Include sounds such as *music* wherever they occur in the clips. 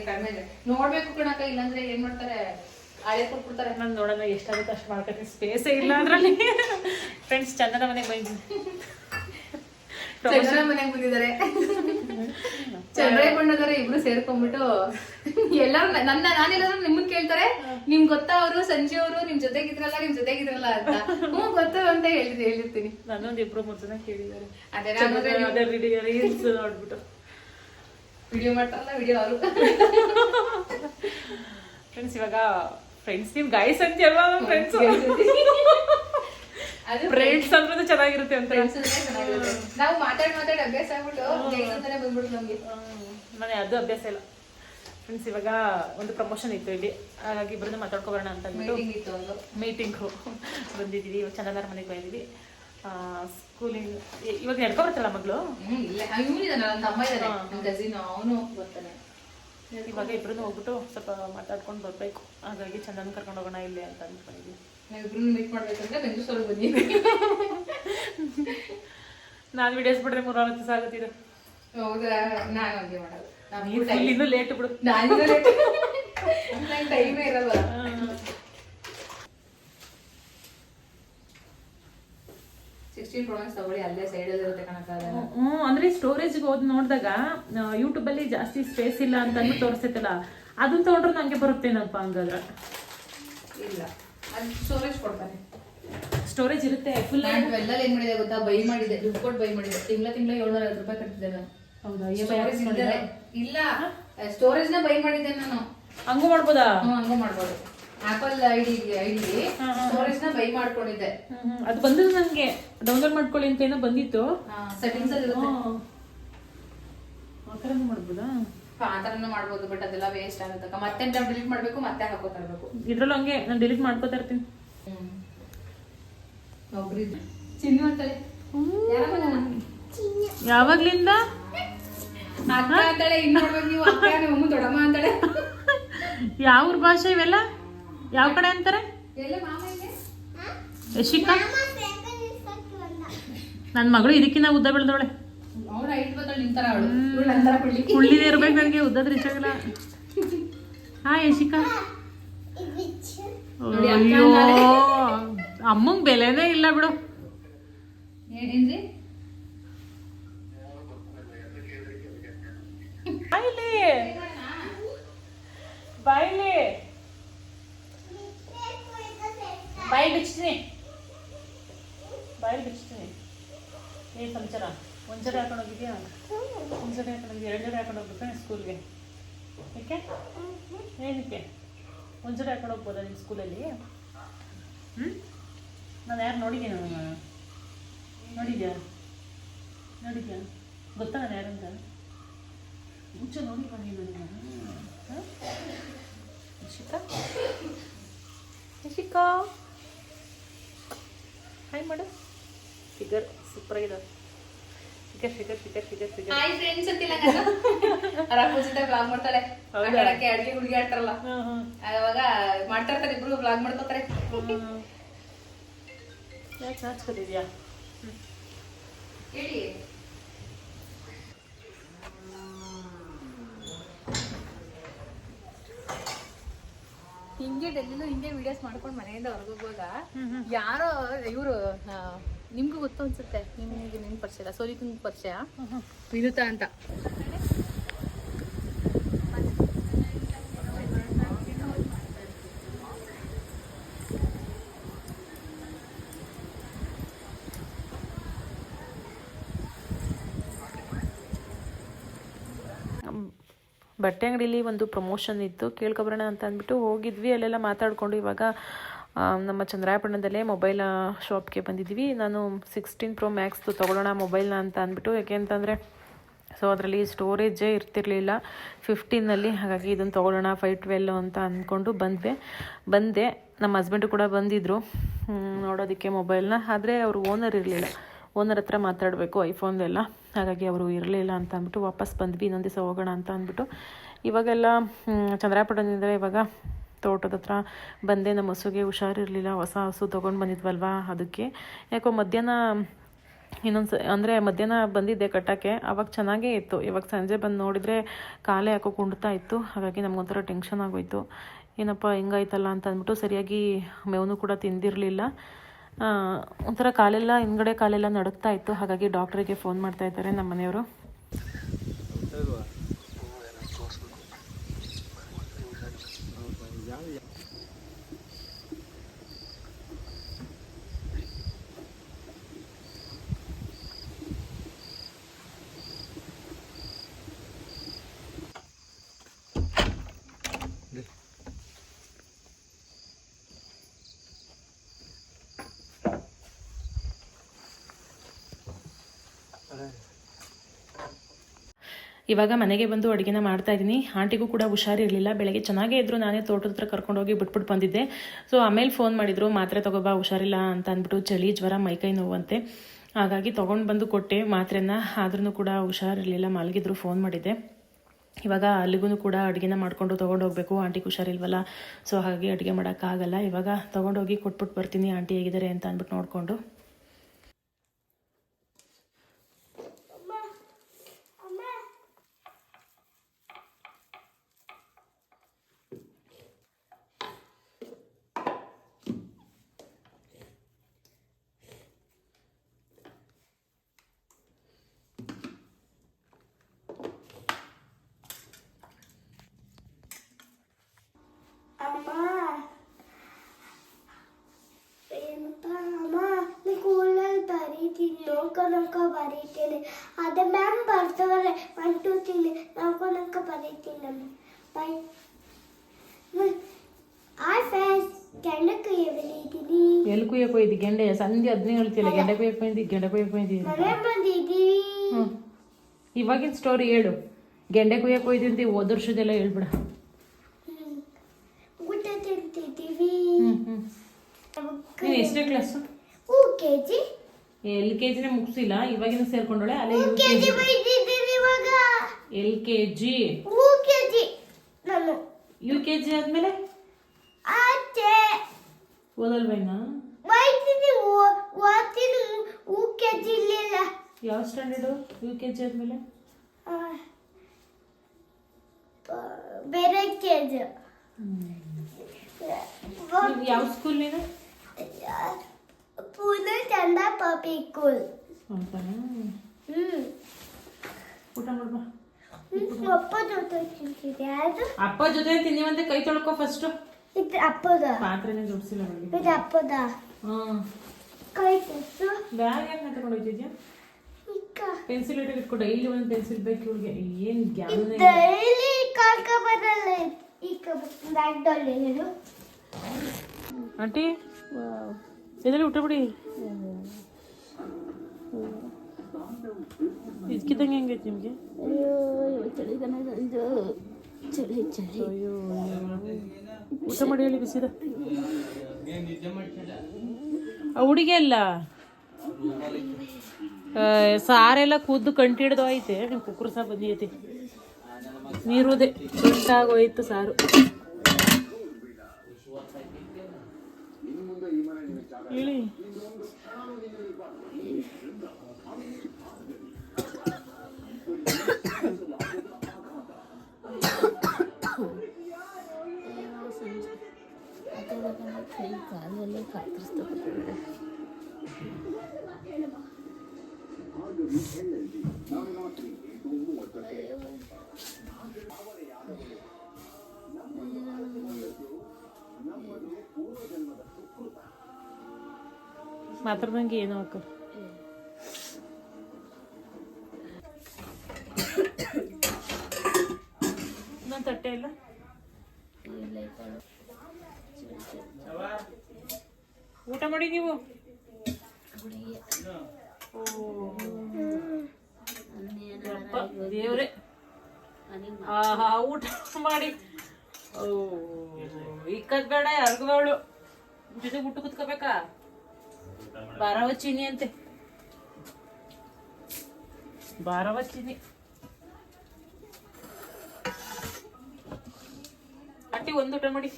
ಹಂಗೆ ಕಡಿಮೆ ಇದೆ ನೋಡ್ಬೇಕು ಕಣಕ್ಕ ಇಲ್ಲಾಂದ್ರೆ ಏನ್ ಮಾಡ್ತಾರೆ? ಹಳೆ ಕೊಟ್ಬಿಡ್ತಾರೆ. ನಾನು ನೋಡೋಣ ಎಷ್ಟಾಗುತ್ತೆ ಅಷ್ಟು ಮಾಡ್ಕೊತೀನಿ ಸ್ಪೇಸೇ ಇಲ್ಲ ಅದರಲ್ಲಿ. ಫ್ರೆಂಡ್ಸ್ ಚಂದನ ಮನೆಗೆ ಬಂದಿದ್ದೀನಿ ಚಂದ್ರ ಮನೆಗೆ ಬಂದಿದ್ದಾರೆ. ಚಂದ್ರ ಬಣ್ಣದವ್ರೆ ಇಬ್ರು ಸೇರ್ಕೊಂಡ್ಬಿಟ್ಟು ಎಲ್ಲಾರು ನನ್ನ ನಾನೆಲ್ಲಾದ್ರೂ ನಿಮ್ಮನ್ ಕೇಳ್ತಾರೆ ನಿಮ್ ಗೊತ್ತಾ ಅವರು ಸಂಜೆ ಅವರು ನಿಮ್ ಜೊತೆಗಿದ್ರಲ್ಲ ನಿಮ್ ಜೊತೆಗಿದ್ರಲ್ಲ ಅಂತ. ಹ್ಞೂ ಗೊತ್ತು ಅಂತ ಹೇಳಿದ್ ಹೇಳಿರ್ತೀನಿ ನನ್ನೊಂದು ಇಬ್ರು ಮೂರು ಜನ ಕೇಳಿದ್ದಾರೆ. ಅದೇ ನಾನು ರೀಲ್ಸ್ ನೋಡ್ಬಿಟ್ಟು. ವಿಡಿಯೋ ಮಾಡ್ತಾರಲ್ಲ ವಿಡಿಯೋ ಅವರು. ಫ್ರೆಂಡ್ಸ್ ಇವಾಗ ಫ್ರೆಂಡ್ಸ್ ನೀವು ಗೈಸ್ ಅಂತ ಅಲ್ವಾ ಫ್ರೆಂಡ್ಸ್ ಫ್ರೆಂಡ್ಸ್ ಅಂದ್ರೆ ಚೆನ್ನಾಗಿರುತ್ತೆ ಅಂತ. ಫ್ರೆಂಡ್ಸ್ ಚೆನ್ನಾಗಿರುತ್ತೆ. ನಾವು ಮಾತಾಡ್ ಮಾತಾಡಿ ಅಭ್ಯಾಸ ಆಗ್ಬಿಟ್ಟು ಗೈಸ್ ಅಂತಾನೆ ಬಂದ್ಬಿಟ್ಟು ನಮಗೆ. ಮನೆ ಅದು ಅಭ್ಯಾಸ ಇಲ್ಲ. ಫ್ರೆಂಡ್ಸ್ ಇವಾಗ ಒಂದು ಪ್ರಮೋಷನ್ ಇತ್ತು ಇಲ್ಲಿ. ಹಾಗಾಗಿ ಇಬ್ಬರನ್ನ ಮಾತಾಡ್ಕೊಬರೋಣ ಅಂತ ಅಂದ್ಬಿಟ್ಟು ಮೀಟಿಂಗ್ ಇತ್ತು ಒಂದು. ಮೀಟಿಂಗು ಬಂದಿದ್ದೀವಿ. ಚಂದನಾರ ಮನೆಗೆ ಬಂದಿದ್ದೀವಿ ಸ್ಕೂಲಿಂಗ್ ಇವಾಗ ನಡ್ಕೊ ಬರ್ತಾರಲ್ಲ ಮಗಳು ಇಲ್ಲ ಇವನಿದಾನ ನನ್ನ ತಮ್ಮ ಇದ್ದಾನೆ ನನ್ನ ಕಸಿನ್ ಅವನು ಬರ್ತಾನೆ ಇವಾಗ ಇಬ್ರು ಹೋಗ್ಬಿಟ್ಟು ಸ್ವಲ್ಪ ಮಾತಾಡ್ಕೊಂಡು ಬರಬೇಕು. ಹಾಗಾಗಿ ಚಂದನ್ ಕರ್ಕೊಂಡು ಹೋಗೋಣ ಇಲ್ಲಿ ಅಂತ ಅಂದ್ಕೊಂಡಿದ್ವಿ ನಾವಿಬ್ರು ಮೀಟ್ ಮಾಡ್ಬೇಕಂದ್ರೆ ಬೆಂಗಳೂರು ಬನ್ನಿ. *laughs* ನಾನು ವಿಡಿಯೋಸ್ ಬಿಡ್ರೆ ಮೂರು ಆರು ದಿವಸ ಆಗುತ್ತೀರ ಹೌದಾ? ನಾನು ಹಂಗೆ ಮಾಡೋದು. ನಾನು ನೀನು ಇನ್ನೂ ಲೇಟ್ ಬಿಡು. ನಾನು ಟೈಮೇ ಇರಲ್ಲ. ಸಿಕ್ಸ್ಟೀನ್ ಪ್ರೊಮ್ಯಾಕ್ಸ್ ತಗೊಳ್ಳಿ ಅಲ್ಲೇ ಸೈಡಲ್ಲಿ ಇರುತ್ತೆ ಕಣಕ್ಕಾಗಲ್ಲ ಹ್ಞೂ ಅಂದ್ರೆ ಸ್ಟೋರೇಜ್ಗೆ ಹೋದ್ ನೋಡಿದಾಗ ಯೂಟ್ಯೂಬಲ್ಲಿ ಜಾಸ್ತಿ ಸ್ಪೇಸ್ ಇಲ್ಲ ಅಂತಂದು ತೋರಿಸೈತಲ್ಲ ಅದನ್ನ ತೊಗೊಂಡ್ರೆ ನಂಗೆ ಬರುತ್ತೇನಪ್ಪ ಹಂಗಾದ್ರೆ? ಇಲ್ಲ ಅದು ಸ್ಟೋರೇಜ್ ಕೊಡ್ತಾನೆ. ಸ್ಟೋರೇಜ್ ಇರುತ್ತೆ ಫುಲ್ ನಾನು ಟ್ವೆಲ್ಲಲ್ಲಿ ಏನು ಮಾಡಿದೆ ಗೊತ್ತಾ? ಬೈ ಮಾಡಿದೆ ದುಡ್ಡು ಕೊಟ್ಟು ಬೈ ಮಾಡಿದೆ. ತಿಂಗಳ ತಿಂಗಳ ಏಳ್ನೂರ ಐವತ್ತು ರೂಪಾಯಿ ಕಟ್ಟಿದ್ದೆ ನಾನು. ಹೌದಾ? ಸ್ಟೋರೇಜ್ ಇಲ್ದಲೆ ಇಲ್ಲ ಸ್ಟೋರೇಜ್ನ ಬೈ ಮಾಡಿದ್ದೆ ನಾನು. ಹಂಗೂ ಮಾಡ್ಬೋದಾ? ಹ್ಞೂ ಹಂಗೂ ಮಾಡ್ಬೋದು. ಆಪಲ್ ಐಡಿ ಐಡಿ ಸ್ಟೋರೇಜ್ನ ಬೈ ಮಾಡ್ಕೊಂಡಿದ್ದೆ. ಅದು ಬಂದಿದ್ದು ನನಗೆ ಡೌನ್ಲೋಡ್ ಮಾಡ್ಕೊಳ್ಳಿ ಅಂತ ಏನೋ ಬಂದಿತ್ತು. ಸೆಟ್ಟಿಂಗ್ಸ್ ಅಲ್ಲಿ ಆ ಥರನೂ ಮಾಡ್ಬೋದಾ? ಆ ಥರನೂ ಮಾಡ್ಬೋದು ಬಟ್ ಅದೆಲ್ಲ ವೇಸ್ಟ್ ಆಗುತ್ತೆ. ಮತ್ತೆ ನಾವು ಡಿಲೀಟ್ ಮಾಡ್ಬೇಕು ಮತ್ತೆ ಹಾಕೋತಾ ಇರ್ಬೇಕು. ಇದ್ರಲ್ಲೂ ಹಂಗೆ ನಾನು ಡಿಲೀಟ್ ಮಾಡ್ಕೋತಾ ಇರ್ತೀನಿ. ಒಬ್ರಿದ್ದು ಚಿನ್ನು ಅಂತಾಳೆ. ಯಾವಾಗ್ಲಿಂದ? ಅಕ್ಕ ಅಂತಾಳೆ ಇನ್ ನೋಡ್ಬೇಕು ನೀವು. ಅಕ್ಕ ನಿಮ್ಮ ಅಮ್ಮ ದೊಡ್ಡಮ್ಮ ಅಂತಾಳೆ. *laughs* ಯಾವ ಭಾಷೆ ಇವೆಲ್ಲ? ಯಾವ ಕಡೆ ಅಂತಾರೆ? ಎಲ್ಲ ಮಾಮ ಇದೆ ಯಶಿಕಾ? ನನ್ನ ಮಗಳು ಇದಕ್ಕಿಂತ ಉದ್ದ ಬೆಳೆದವಳೆ. ಕುಳ್ಳಿದೆ ಇರ್ಬೇಕು ನನಗೆ ಉದ್ದದ ರಿಚಾಗಲ್ಲ ಆಗಲ್ಲ ಹಾ ಯಶಿಕಾ. ಅಯ್ಯೋ ಅಮ್ಮಂಗ್ ಬೆಲೆನೇ ಇಲ್ಲ ಬಿಡು. ಏನೇನ್ರಿ ಬಾಯ್ಲಿ. ಬಾಯ್ಲಿ. ಬಾಯಿ ಬಿಚ್ತೀನಿ ಬಾಯಿ ಬಿಚ್ತೀನಿ ಏ ಸಂಚಾರ ಒಂದು ಜಡೆ ಹಾಕೊಂಡು ಹೋಗಿದ್ಯಾ? ಒಂದ್ ಹಾಕೊಂಡು ಹೋಗಿದ್ಯಾ? ಎರಡು ಜಡೆ ಹಾಕೊಂಡು ಹೋಗ್ಬೇಕಾ ಸ್ಕೂಲ್ಗೆ? ಏಕೆ? ಏನಕ್ಕೆ? ಜಡೆ ಹಾಕೊಂಡು ಹೋಗ್ಬೋದಾ ನಿಮ್ಮ ಸ್ಕೂಲಲ್ಲಿ? ಹ್ಞೂ ನಾನು ಯಾರು ನೋಡಿದ್ದೀನಿ ನಾನು? ನೋಡಿದ್ಯಾ? ನೋಡಿದ್ಯಾ? ಗೊತ್ತಾ ನಾನು ಯಾರಂತ ಮುಂಚೆ ನೋಡಿ ಬನ್ನಿ ಹಾಂ ಶಿಖಾ ಶಿಖಾ ಹಾಯ್ ಮಾಡು ಫಿಗರ್ ಸೂಪರ್ ಆಗಿದೆ figure figure figure figure figure hi friends ಅಂತಿಲ್ಲ ರಾಘು ಜೊತೆ ಬ್ಲಾಗ್ ಮಾಡ್ತಾಳೆ? ಆಟಾಡಕ್ಕೆ ಅಡ್ಗೆ ಹುಡುಗಿ ಆಡ್ತಾರಲ್ಲ. ಅವಾಗ ಮಾಡ್ತಾ ಇರ್ತಾರೆ ಇಬ್ರು ಬ್ಲಾಗ್ ಮಾಡ್ಕೋತಾರೆ. ಯಾಕೆ ನಾಚ್ಕೋತಿದ್ಯಾ? ಹೇಳಿ. ಹಿಂಗೆ ಡೆಲ್ಲಿಲೂ ಹಿಂಗೆ ವಿಡಿಯೋಸ್ ಮಾಡ್ಕೊಂಡು ಮನೆಯಿಂದ ಹೊರಗೋಗುವಾಗ ಯಾರೋ ಇವರು ನಿಮ್ಗೂ ಗೊತ್ತು ಅನ್ಸುತ್ತೆ. ನಿಮ್ಗೆ ನಿಮ್ ಪರಿಚಯ ಸೋಲಿಕಂಗ್ ಪರಿಚಯ. ವಿನುತಾ ಅಂತ. ಬಟ್ಟೆ ಅಂಗಡಿಲಿ ಒಂದು ಪ್ರಮೋಷನ್ ಇತ್ತು. ಕೇಳ್ಕೊಬರೋಣ ಅಂತ ಅಂದ್ಬಿಟ್ಟು ಹೋಗಿದ್ವಿ. ಅಲ್ಲೆಲ್ಲ ಮಾತಾಡಿಕೊಂಡು ಇವಾಗ ನಮ್ಮ ಚಂದ್ರಾಯಪಟ್ಟಣದಲ್ಲೇ ಮೊಬೈಲ್ ಶಾಪ್ಗೆ ಬಂದಿದ್ವಿ ನಾನು ಸಿಕ್ಸ್ಟೀನ್ ಪ್ರೋ ಮ್ಯಾಕ್ಸ್ದು ತೊಗೊಳ್ಳೋಣ ಮೊಬೈಲ್ನ ಅಂತ ಅಂದ್ಬಿಟ್ಟು, ಯಾಕೆ ಅಂತಂದರೆ, ಸೊ ಅದರಲ್ಲಿ ಸ್ಟೋರೇಜೇ ಇರ್ತಿರಲಿಲ್ಲ. ಫಿಫ್ಟೀನಲ್ಲಿ ಹಾಗಾಗಿ ಇದನ್ನು ತೊಗೊಳ್ಳೋಣ ಫೈವ್ ಟ್ವೆಲ್ ಅಂತ ಅಂದ್ಕೊಂಡು ಬಂದ್ವಿ. ಬಂದೆ. ನಮ್ಮ ಹಸ್ಬೆಂಡು ಕೂಡ ಬಂದಿದ್ದರು ನೋಡೋದಕ್ಕೆ ಮೊಬೈಲ್ನ ಆದರೆ ಅವರು ಓನರ್ ಇರಲಿಲ್ಲ. ಓನರ್ ಹತ್ರ ಮಾತಾಡಬೇಕು ಐಫೋನ್ದೆಲ್ಲ ಹಾಗಾಗಿ ಅವರು ಇರಲಿಲ್ಲ ಅಂತ ಅಂದ್ಬಿಟ್ಟು ವಾಪಸ್ ಬಂದ್ವಿ, ಇನ್ನೊಂದು ದಿವಸ ಹೋಗೋಣ ಅಂತ ಅಂದ್ಬಿಟ್ಟು. ಇವಾಗೆಲ್ಲ ಚಂದ್ರಾಪಟ್ಟಣದಿಂದ ಇವಾಗ ತೋಟದ ಹತ್ರ ಬಂದೆ. ನಮ್ಮ ಹಸುಗೆ ಹುಷಾರಿರಲಿಲ್ಲ, ಹೊಸ ಹಸು ತೊಗೊಂಡು ಬಂದಿದ್ವಲ್ವಾ ಅದಕ್ಕೆ. ಯಾಕೋ ಮಧ್ಯಾಹ್ನ, ಇನ್ನೊಂದು ಸ, ಅಂದರೆ ಮಧ್ಯಾಹ್ನ ಬಂದಿದ್ದೆ ಕಟ್ಟೋಕ್ಕೆ. ಅವಾಗ ಚೆನ್ನಾಗೇ ಇತ್ತು. ಇವಾಗ ಸಂಜೆ ಬಂದು ನೋಡಿದರೆ ಕಾಲೇ ಯಾಕೋ ಕುಂಡ್ತಾ ಇತ್ತು. ಹಾಗಾಗಿ ನಮಗೊಂಥರ ಟೆನ್ಷನ್ ಆಗೋಯ್ತು. ಏನಪ್ಪ ಹಿಂಗಾಯ್ತಲ್ಲ ಅಂತ ಅಂದ್ಬಿಟ್ಟು ಸರಿಯಾಗಿ ಮೇವನು ಕೂಡ ತಿಂದಿರಲಿಲ್ಲ. ಒಂಥರ ಕಾಲೆಲ್ಲ ಹಿಂದ್ಗಡೆ ಕಾಲೆಲ್ಲ ನಡುಕ್ತಾ ಇತ್ತು. ಹಾಗಾಗಿ ಡಾಕ್ಟ್ರಿಗೆ ಫೋನ್ ಮಾಡ್ತಾ ಇದ್ದಾರೆ ನಮ್ಮ ಮನೆಯವರು ಇವಾಗ ಮನೆಗೆ ಬಂದು ಅಡುಗೆನ ಮಾಡ್ತಾ ಇದ್ದೀನಿ ಆಂಟಿಗೂ ಕೂಡ ಹುಷಾರಿರಲಿಲ್ಲ. ಬೆಳಗ್ಗೆ ಚೆನ್ನಾಗೇ ಇದ್ರು. ನಾನೇ ತೋಟದ ಹತ್ರ ಕರ್ಕೊಂಡೋಗಿ ಬಿಟ್ಬಿಟ್ಟು ಬಂದಿದ್ದೆ. ಸೊ ಆಮೇಲೆ ಫೋನ್ ಮಾಡಿದ್ರು. ಮಾತ್ರೆ ತಗೋಬಾ, ಹುಷಾರಿಲ್ಲ ಅಂತ ಅಂದ್ಬಿಟ್ಟು ಚಳಿ, ಜ್ವರ ಮೈಕೈ ನೋವಂತೆ. ಹಾಗಾಗಿ ತೊಗೊಂಡು ಬಂದು ಕೊಟ್ಟೆ ಮಾತ್ರೆನ. ಆದ್ರೂ ಕೂಡ ಹುಷಾರಿರಲಿಲ್ಲ. ಮಲಗಿದ್ರು ಫೋನ್ ಮಾಡಿದ್ದೆ. ಇವಾಗ ಅಲ್ಲಿಗೂ ಕೂಡ ಅಡುಗೆನ ಮಾಡಿಕೊಂಡು ತೊಗೊಂಡು ಹೋಗ್ಬೇಕು. ಆಂಟಿಗೆ ಹುಷಾರಿಲ್ವಲ್ಲ? ಸೊ ಹಾಗಾಗಿ ಅಡುಗೆ ಮಾಡೋಕ್ಕಾಗಲ್ಲ ಇವಾಗ ತೊಗೊಂಡೋಗಿ ಕೊಟ್ಬಿಟ್ಟು ಬರ್ತೀನಿ. ಆಂಟಿ ಹೇಗಿದ್ದಾರೆ ಅಂತ ಅಂದ್ಬಿಟ್ಟು ನೋಡಿಕೊಂಡು ಅಮ್ಮ ಏನಪ್ಪ ಅಮ್ಮ ನೀ ಸ್ಕೂಲಲ್ಲಿ ಬರೀತೀನಿ ನೋಡ್ಕೊಳಕ ಬರೀತೀನಿ ಅದೇ ಮ್ಯಾಮ್ ಬರ್ತಾವರೆ ಒನ್ ಟು ತ್ರೀ ನೋಡ್ಕೊಳಕ ಬರೀತೀನಿ ಅಮ್ಮ ಬೈ ಆಯ್ ಫ್ರೆಂಡ್ಸ್ ಕೆಂಡಕ್ಕೆ ಬರೀತೀನಿ ಎಲ್ಲಿ ಕುಯ್ಯಕ್ಕೆ ಹೋಯ್ದು ಗೆಂಡೆ ಸಂಜೆ ಅದನ್ನೇ ಹೇಳ್ತಿಲ್ಲ ಗೆಂಡೆ ಕುಯ್ಯಕ್ಕೆ ಬಂದಿ ಗೆಂಡೆ ಕುಯ್ಯಕ್ಕೆ ಬಂದಿದ್ದೀನಿ ಮನೆ ಬಂದಿದ್ದೀವಿ ಹ್ಞೂ ಇವಾಗಿನ ಸ್ಟೋರಿ ಹೇಳು ಗೆಂಡೆ ಕುಯ್ಯಕ್ಕೆ ಹೋಯ್ದಂತೆ ಹೋದ ವರ್ಷದೆಲ್ಲ ಹೇಳ್ಬಿಡ ಹ್ಮ್. ಊಟ ತಿಂತಿದ್ದೀವಿ ಹ್ಞೂ ಹ್ಞೂ ನೀನು ಎಷ್ಟನೇ ಕ್ಲಾಸು ಹೂ ಕೆ ಜಿ ಎಲ್ ಕೆ ಜಿನೇ ಮುಗಿಸಿಲ್ಲ ಇವಾಗಿನ ಸೇರ್ಕೊಂಡೋಳೆ ಅಲ್ಲೇ U K G L K G U K G ಆದಮೇಲೆ? ಓದಲ್ವೇನಾ? ಇಲ್ಲ ಯಾವ ಸ್ಟ್ಯಾಂಡರ್ಡು ಯು ಕೆ ಜಿ ಆದಮೇಲೆ? ಬೇರೆ ಕೆ ಜಿ ಯಾವ ಸ್ಕೂಲ್ ನೀನು ಪುನಃ ಚಂದ ಪಪಿ ಕೂಲ್. ಹ್ಮ್. ಊಟ ಮಾಡ್ಬಾ ಹ್ಮ್, ಅಪ್ಪ ಜೊತೆ ತಿಂತಿದ್ದೆ. ಅದು? ಅಪ್ಪ ಜೊತೆ ತಿನ್ನಿವಂತೆ ಕೈ ತೊಳ್ಕೊ ಫಸ್ಟ್ ಇದು ಅಪ್ಪದ. ಪಾತ್ರೆನೇ ಜೋಡಿಸಿಲ್ಲ ಅವಳಿಗೆ ಇದು ಅಪ್ಪದ. ಹಾಂ ಕೈ ಕೊಟ್ಟು ಬ್ಯಾಗ್ ಯಾಕೆ ತಗೊಂಡು ಹೋಗ್ತಿದ್ಯಾ ಪೆನ್ಸಿಲ್ ಇಟ್ಟು ಇಟ್ಕೊ ಡೈಲಿ ಒಂದು ಪೆನ್ಸಿಲ್ ಬೇಕು ಇವಳಿಗೆ. ಏನು ಗ್ಯಾನ್. ಡೈಲಿ ಕಾಕ ಬರಲ್ಲ. ಈಗ ಬ್ಯಾಗ್ಡಲ್ಲಿ ಇದು ಆಂಟಿ? ಎದ್ರಲ್ಲಿ ಊಟ ಬಿಡಿ ಇದ್ಕಿದ್ದಂಗೆ ಹೆಂಗೈತೆ ನಿಮಗೆ ಅಯ್ಯೋ ಊಟ ಮಾಡಿ ಹೇಳಿ ಬಿಸಿದ ಹುಡುಗಿ ಅಲ್ಲ ಸಾರೆಲ್ಲ ಕುದ್ದು ಕಂಟಿ ಹಿಡ್ದು ಐತೆ ಕುಕ್ಕರು ಸಹ ಬಂದೈತಿ ನೀರುದೆ ಗಂಟಾಗೋಯ್ತು ಸಾರು ಹೇಳಿ ಕಾಲಲ್ಲಿ ಕತ್ತರಿಸ್ತದೆ ಮಾತಾಡ್ದಂಗೆ ಏನು ಅಕ್ಕ ಇನ್ನೊಂದು ತಟ್ಟೆ ಇಲ್ಲ ಊಟ ಮಾಡಿ ನೀವು? ಆಹಾ, ಊಟ ಮಾಡಿ. ಓ ಇಕ್ಕದ್ ಬೇಡ ಯಾರಿಗೂ ಅವಳು. ಜೊತೆ ಊಟ ಕುತ್ಕೋಬೇಕಾ? ಬಾರವ ಚೀನಿ ಅಂತೆ ಬಾರವ ಚೀನಿ ಅಟ್ಟಿ ಒಂದು ಊಟ ಮಾಡಿ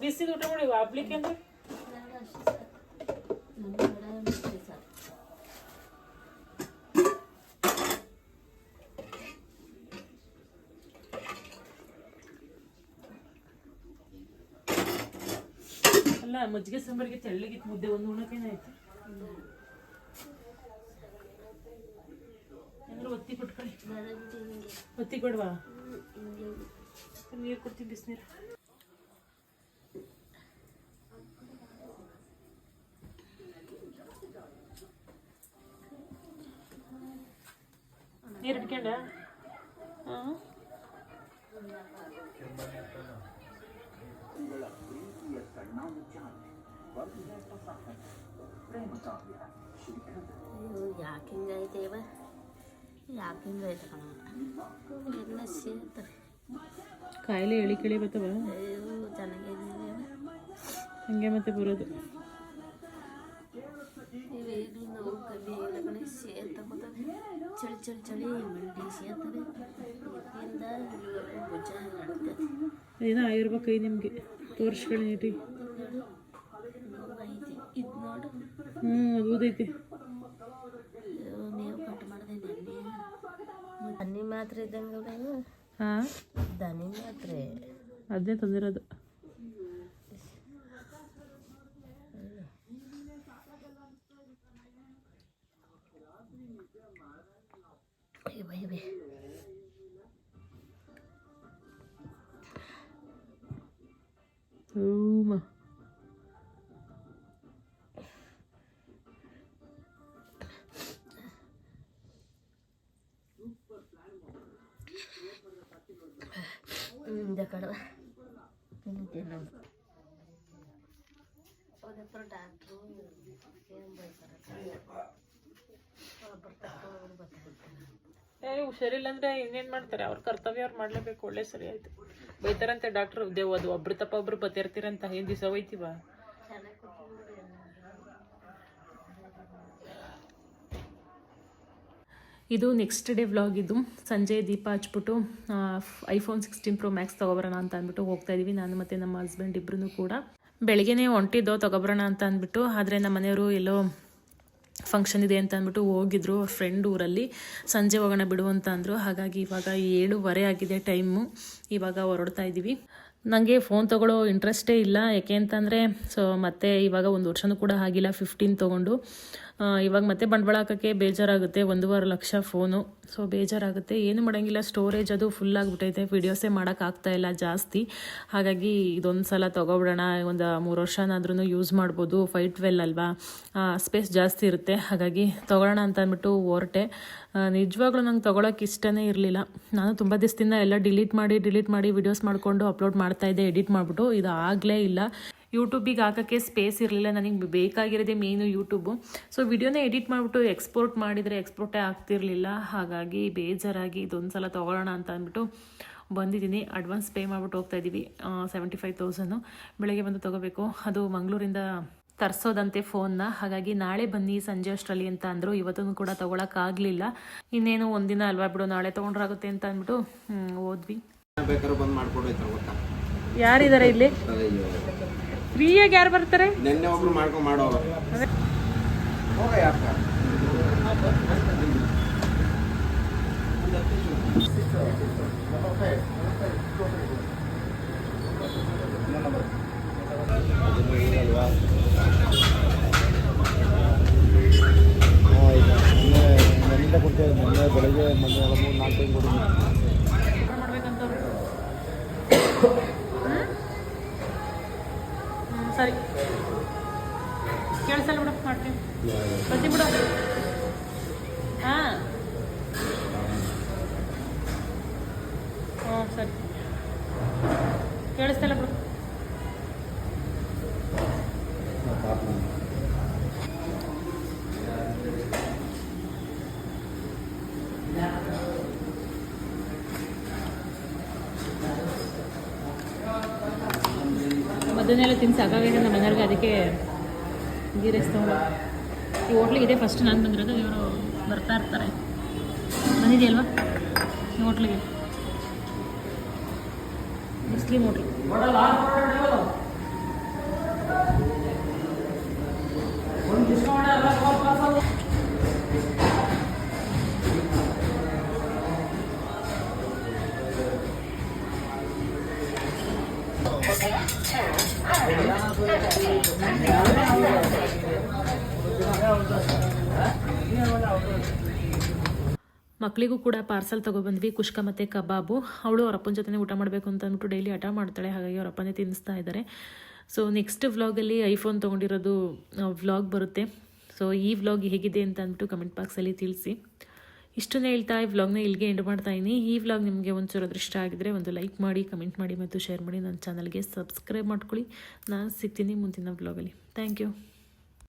ಬಿಸಿದ ಊಟ ಮಾಡಿ ಹಬ್ಲಿಕ್ಕೆ ಅಂದ್ರೆ ಅಲ್ಲ ಮಜ್ಜಿಗೆ ಸಾಂಬಾರಿಗೆ ತೆಳ್ಳಗಿತ್ತು, ಮುದ್ದೆ ಒಂದು ಉಣಕೇನಾಯ್ತು ಅಂದ್ರೆ ಒತ್ತಿ ಕೊಟ್ಕೊಳ್ಳಿ. ಒತ್ತಿ ಕೊಡ್ವಾ? ನೀರು ಕೊಡ್ತೀನಿ ಬಿಸಿನೀರು. ನೀರು ಹಿಡ್ಕೊಂಡ ಹಾಂ. ಯಾಕೆ ಹಿಂಗೈತೆ ಇವ ಯಾಕೆ ಹಿಂಗಾಯ್ತು ಕಣ ಎಲ್ಲ ಸೇರ್ತಾರೆ ಕಾಯಿಲೆ ಎಳಿ ಕೇಳಿ ಬರ್ತವ ಅಯ್ಯೋ ಚೆನ್ನಾಗಿದ್ದೀವಿ ಹಂಗೆ ಮತ್ತೆ ಬರೋದು ಇವೇನು ನೋವು ಕಮ್ಮಿ ಆಗಿಲ್ಲ ಕಣೆ ಸೇರ್ ತಗೋತವೆ ಚಳಿ ಚಳಿ ಚಳಿ ಮಂಡಿ ಸೇರ್ತವೆ ಇದರಿಂದ ಇಲ್ಲಿವರೆಗೂ ಭುಜ ನಡ್ತದೆ ಏನೋ ಆಗಿರ್ಬೇಕು ಕೈ ನಿಮಗೆ ತೋರಿಸ್ಕೊಳ್ಳಿ ನೀಟಿ ನೋವು ಐತಿ ಇದು ನೋಡು ಹ್ಞೂ ಅದು ಓದೈತಿ ಅಯ್ಯೋ, ಮೇವು ಕಟ್ ಮಾಡಿದೆ ನೆನ್ನೆ ದನಿ ಮಾತ್ರ ಇದ್ದಂಗೆ ಹಾಂ? ದನಿ ಮಾತ್ರ. ಅದೇ ತಂದಿರೋದು. ಹ್ಞೂ ಇವೆ ಹೂಮ ನೋಡು ಡಾಕ್ಟ್ರು ಏನು ಬರ್ತಾರೆ ಏ ಹುಷಾರಿಲ್ಲ ಅಂದರೆ ಇನ್ನೇನ್ ಮಾಡ್ತಾರೆ? ಅವ್ರ ಕರ್ತವ್ಯ ಅವ್ರು ಮಾಡ್ಲೇಬೇಕು. ಒಳ್ಳೆ ಸರಿ ಆಯ್ತು. ಬೈತಾರಂತೆ ಡಾಕ್ಟ್ರು. ದೇವ್, ಅದು ಒಬ್ರು ತಪ್ಪ ಒಬ್ರು ಬತ್ತಿರ್ತೀರಂತ. ಏನ್ ದಿವಸ ಹೋಯ್ತಿವ ಚೆನ್ನಾಗಿ ಕೂತ್ಕೊಂಡು ಇದು ನೆಕ್ಸ್ಟ್ ಡೇ ವ್ಲಾಗ್ ಇದು. ಸಂಜೆ ದೀಪ ಹಚ್ಬಿಟ್ಟು ಐಫೋನ್ ಸಿಕ್ಸ್ಟೀನ್ ಪ್ರೋ ಮ್ಯಾಕ್ಸ್ ತೊಗೊಬರೋಣ ಅಂತ ಅಂದ್ಬಿಟ್ಟು ಹೋಗ್ತಾ ಇದೀವಿ. ನಾನು ಮತ್ತು ನಮ್ಮ ಹಸ್ಬೆಂಡ್ ಇಬ್ಬರೂ ಕೂಡ. ಬೆಳಗ್ಗೆನೇ ಹೊಂಟಿದ್ದೋ ತೊಗೊಬರೋಣ ಅಂತ ಅಂದ್ಬಿಟ್ಟು, ಆದರೆ ನಮ್ಮ ಮನೆಯವರು ಎಲ್ಲೋ ಫಂಕ್ಷನ್ ಇದೆ ಅಂತ ಅಂದ್ಬಿಟ್ಟು ಹೋಗಿದ್ರು ಫ್ರೆಂಡ್ ಊರಲ್ಲಿ. ಸಂಜೆ ಹೋಗೋಣ ಬಿಡು ಅಂತ ಅಂದರು. ಹಾಗಾಗಿ ಇವಾಗ ಏಳುವರೆ ಆಗಿದೆ ಟೈಮು ಇವಾಗ ಹೊರಡ್ತಾ ಇದ್ದೀವಿ ನನಗೆ ಫೋನ್ ತೊಗೊಳ್ಳೋ ಇಂಟ್ರೆಸ್ಟೇ ಇಲ್ಲ. ಯಾಕೆ ಅಂತಂದರೆ ಸೊ ಮತ್ತೆ ಇವಾಗ ಒಂದು ವರ್ಷನೂ ಕೂಡ ಆಗಿಲ್ಲ ಫಿಫ್ಟೀನ್ ತೊಗೊಂಡು. ಇವಾಗ ಮತ್ತೆ ಬಂಡವಾಳ ಹಾಕೋಕ್ಕೆ ಬೇಜಾರಾಗುತ್ತೆ, ಒಂದೂವರೆ ಲಕ್ಷ ಫೋನು ಸೊ ಬೇಜಾರಾಗುತ್ತೆ. ಏನು ಮಾಡೋಂಗಿಲ್ಲ ಸ್ಟೋರೇಜ್ ಅದು ಫುಲ್ ಆಗಿಬಿಟ್ಟೈತೆ ವೀಡಿಯೋಸೇ ಇಲ್ಲ ಜಾಸ್ತಿ. ಹಾಗಾಗಿ ಇದೊಂದು ಸಲ ತೊಗೊಬಿಡೋಣ. ಒಂದು ಮೂರು ವರ್ಷನಾದ್ರೂ ಯೂಸ್ ಮಾಡ್ಬೋದು. ಫೈವ್ ಟ್ವೆಲ್ ಅಲ್ವಾ? ಸ್ಪೇಸ್ ಜಾಸ್ತಿ ಇರುತ್ತೆ. ಹಾಗಾಗಿ ತೊಗೊಳ್ಳೋಣ ಅಂತ ಅಂದ್ಬಿಟ್ಟು ಹೊರಟೆ. ನಿಜವಾಗ್ಲೂ ನಂಗೆ ತೊಗೊಳಕ್ಕೆ ಇಷ್ಟನೇ ಇರಲಿಲ್ಲ. ನಾನು ತುಂಬ ದಿವಸದಿಂದ ಎಲ್ಲ ಡಿಲೀಟ್ ಮಾಡಿ ಡಿಲೀಟ್ ಮಾಡಿ ವಿಡಿಯೋಸ್ ಮಾಡಿಕೊಂಡು ಅಪ್ಲೋಡ್ ಮಾಡ್ತಾ ಇದ್ದೆ ಎಡಿಟ್ ಮಾಡಿಬಿಟ್ಟು. ಇದು ಆಗಲೇ ಇಲ್ಲ. ಯೂಟ್ಯೂಬಿಗೆ ಹಾಕೋಕ್ಕೆ ಸ್ಪೇಸ್ ಇರಲಿಲ್ಲ. ನನಗೆ ಬೇಕಾಗಿರೋದೇ ಮೇನು ಯೂಟ್ಯೂಬು ಸೊ ವಿಡಿಯೋನೇ ಎಡಿಟ್ ಮಾಡಿಬಿಟ್ಟು ಎಕ್ಸ್ಪೋರ್ಟ್ ಮಾಡಿದರೆ ಎಕ್ಸ್ಪೋರ್ಟೇ ಆಗ್ತಿರಲಿಲ್ಲ. ಹಾಗಾಗಿ ಬೇಜಾರಾಗಿ ಇದೊಂದು ಸಲ ತೊಗೊಳ್ಳೋಣ ಅಂತ ಅಂದ್ಬಿಟ್ಟು ಬಂದಿದ್ದೀನಿ. ಅಡ್ವಾನ್ಸ್ ಪೇ ಮಾಡಿಬಿಟ್ಟು ಹೋಗ್ತಾ ಇದ್ದೀವಿ ಸೆವೆಂಟಿ ಫೈವ್ ತೌಸಂಡು ಬೆಳಗ್ಗೆ ಬಂದು ತೊಗೋಬೇಕು. ಅದು ಮಂಗಳೂರಿಂದ ತರಿಸೋದಂತೆ ಫೋನ್ನ. ಹಾಗಾಗಿ ನಾಳೆ ಬನ್ನಿ ಸಂಜೆ ಅಷ್ಟರಲ್ಲಿ ಅಂತ ಅಂದರು. ಇವತ್ತೂ ಕೂಡ ತೊಗೊಳಕ್ಕಾಗಲಿಲ್ಲ. ಇನ್ನೇನು ಒಂದಿನ ಅಲ್ವಾ ಬಿಡು ನಾಳೆ ತೊಗೊಂಡ್ರಾಗುತ್ತೆ ಅಂತ ಅಂದ್ಬಿಟ್ಟು ಓದ್ವಿ ಯಾರಿದ್ದಾರೆ ಇಲ್ಲಿ? ಫ್ರೀಯಾಗಿ ಯಾರು ಬರ್ತಾರೆ ನೆನ್ನೆ ಒಬ್ರು ಮಾಡ್ಕೊಂಡ್ ಮಾಡೋರು ಹೋಗ ಯಾಕ ಬೆಳಗ್ಗೆ ಮೊನ್ನೆ ಮೂರು ನಾಲ್ಕು ಟೈಮ್ ಕೊಡಿ ಹ್ಮ್, ಸರಿ ಕೇಳಿಸಲ್ಲ ಬಿಡು ಮಾಡ್ತೀನಿ ಬತ್ತಿ ಬಿಡು ಹಾಂ ಹ್ಞೂ ಸರಿ ಕೇಳಿಸ್ತಲ್ಲ ಬಿಡು ಮದ್ದನ್ನೆಲ್ಲ ತಿಂದು ಸಾಕಾಗೈತೆ ನಮ್ಮ ಮನೆಯವ್ರಿಗೆ ಅದಕ್ಕೆ ಗೀ ರೈಸ್ ಈ ಹೋಟ್ಲಿಗೆ ಇದೆ ಫಸ್ಟ್ ನಾನು ಬಂದಿರೋದು, ಇವರು ಬರ್ತಾ ಇರ್ತಾರೆ. ಬಂದಿದೆಯಲ್ವಾ? ಈ ಹೋಟ್ಲಿಗೆ. Muslim hotel. ಮಕ್ಕಳಿಗೂ ಕೂಡ ಪಾರ್ಸಲ್ ತೊಗೊಬಂದ್ವಿ ಕುಷ್ಕ ಮತ್ತು ಕಬಾಬು. ಅವಳು ಅವ್ರ ಅಪ್ಪನ ಜೊತೆ ಊಟ ಮಾಡಬೇಕು ಅಂತ ಅಂದ್ಬಿಟ್ಟು ಡೈಲಿ ಹಠ ಮಾಡ್ತಾಳೆ, ಹಾಗಾಗಿ ಅವ್ರ ಅಪ್ಪನೇ ತಿನ್ನಿಸ್ತಾ ಇದ್ದಾರೆ ಸೊ ನೆಕ್ಸ್ಟ್ ವ್ಲಾಗಲ್ಲಿ ಐಫೋನ್ ತೊಗೊಂಡಿರೋದು ವ್ಲಾಗ್ ಬರುತ್ತೆ. ಸೊ ಈ ವ್ಲಾಗ್ ಹೇಗಿದೆ ಅಂತ ಅಂದ್ಬಿಟ್ಟು ಕಮೆಂಟ್ ಬಾಕ್ಸಲ್ಲಿ ತಿಳಿಸಿ. ಇಷ್ಟನ್ನೇ ಹೇಳ್ತಾ ಈ ವ್ಲಾಗ್ನ ಇಲ್ಲಿಗೆ ಎಂಡ್ ಮಾಡ್ತಾ ಇದ್ದೀನಿ ಈ ವ್ಲಾಗ್ ನಿಮಗೆ ಒಂಚೂರು ಅದೃಷ್ಟ ಆಗಿದ್ರೆ ಒಂದು ಲೈಕ್ ಮಾಡಿ ಕಮೆಂಟ್ ಮಾಡಿ ಮತ್ತು ಶೇರ್ ಮಾಡಿ ನನ್ನ ಚಾನಲ್ಗೆ ಸಬ್ಸ್ಕ್ರೈಬ್ ಮಾಡ್ಕೊಳ್ಳಿ. ನಾನು ಸಿಗ್ತೀನಿ ಮುಂದಿನ ವ್ಲಾಗಲ್ಲಿ ಥ್ಯಾಂಕ್ ಯು